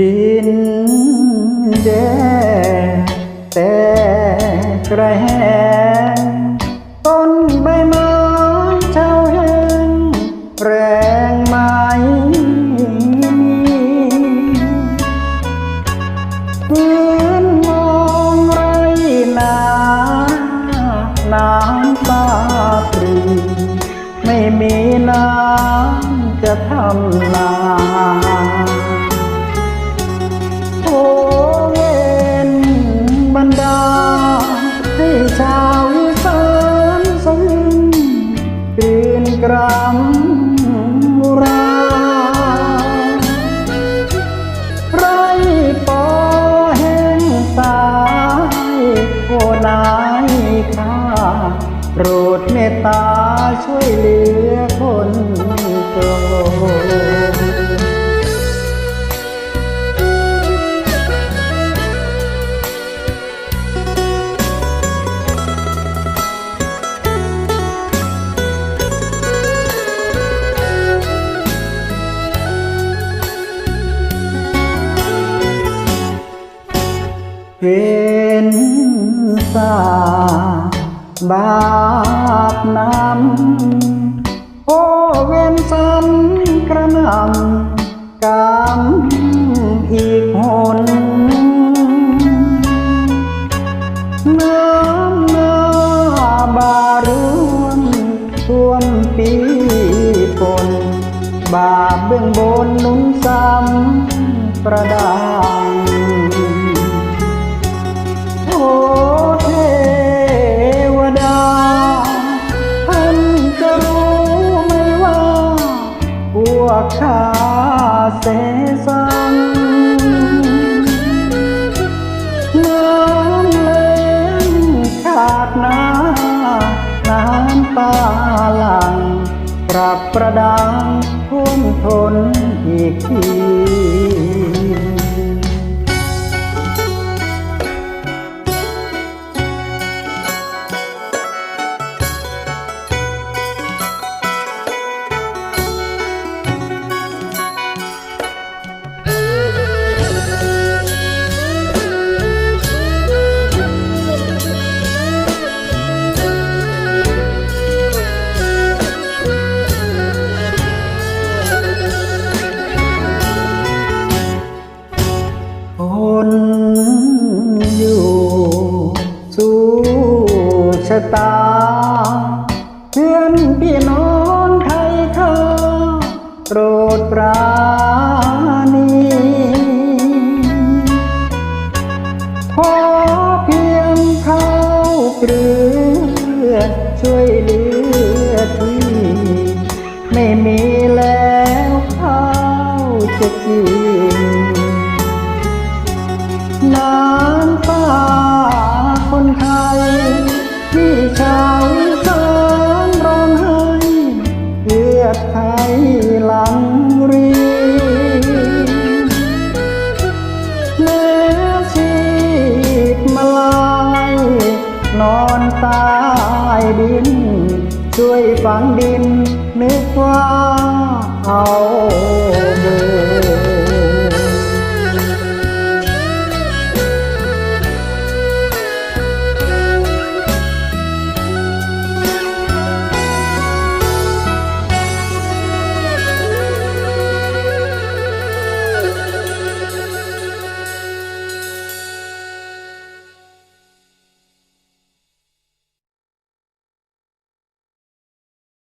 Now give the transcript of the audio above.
ดินแดแต่แกระงต้นใบไม้เช่าแห้งแรงไหมฟื้นมองไรนาน้ำตาตรีไม่มีน้ำจะทำนาายข้าโปรดเมตตาช่วยเหลือคนจนเป็น สาบาปนำโอเวนซ้ำกระนำกรรมอีกหนน้ำหน้าบารวนท่วมปีฝนบาปเบื้องบนนุ่นซ้ำประดัง พวกข้าเสสังน้ำเล้งขาดน้ำน้ำตาหลัง ปรับประดังท่วมทนอีกที ตา เพื่อนพี่น้องไทยเขาโปรดปราณีขอเพียงเข้าเกลือช่วยเหลือที่ไม่มีแล้วเขาจะกิน ดไทยหลังรีเนื้อชีพมาลาย นอนตายดิน ช่วยฝังดินนึกว่าเอาเบอ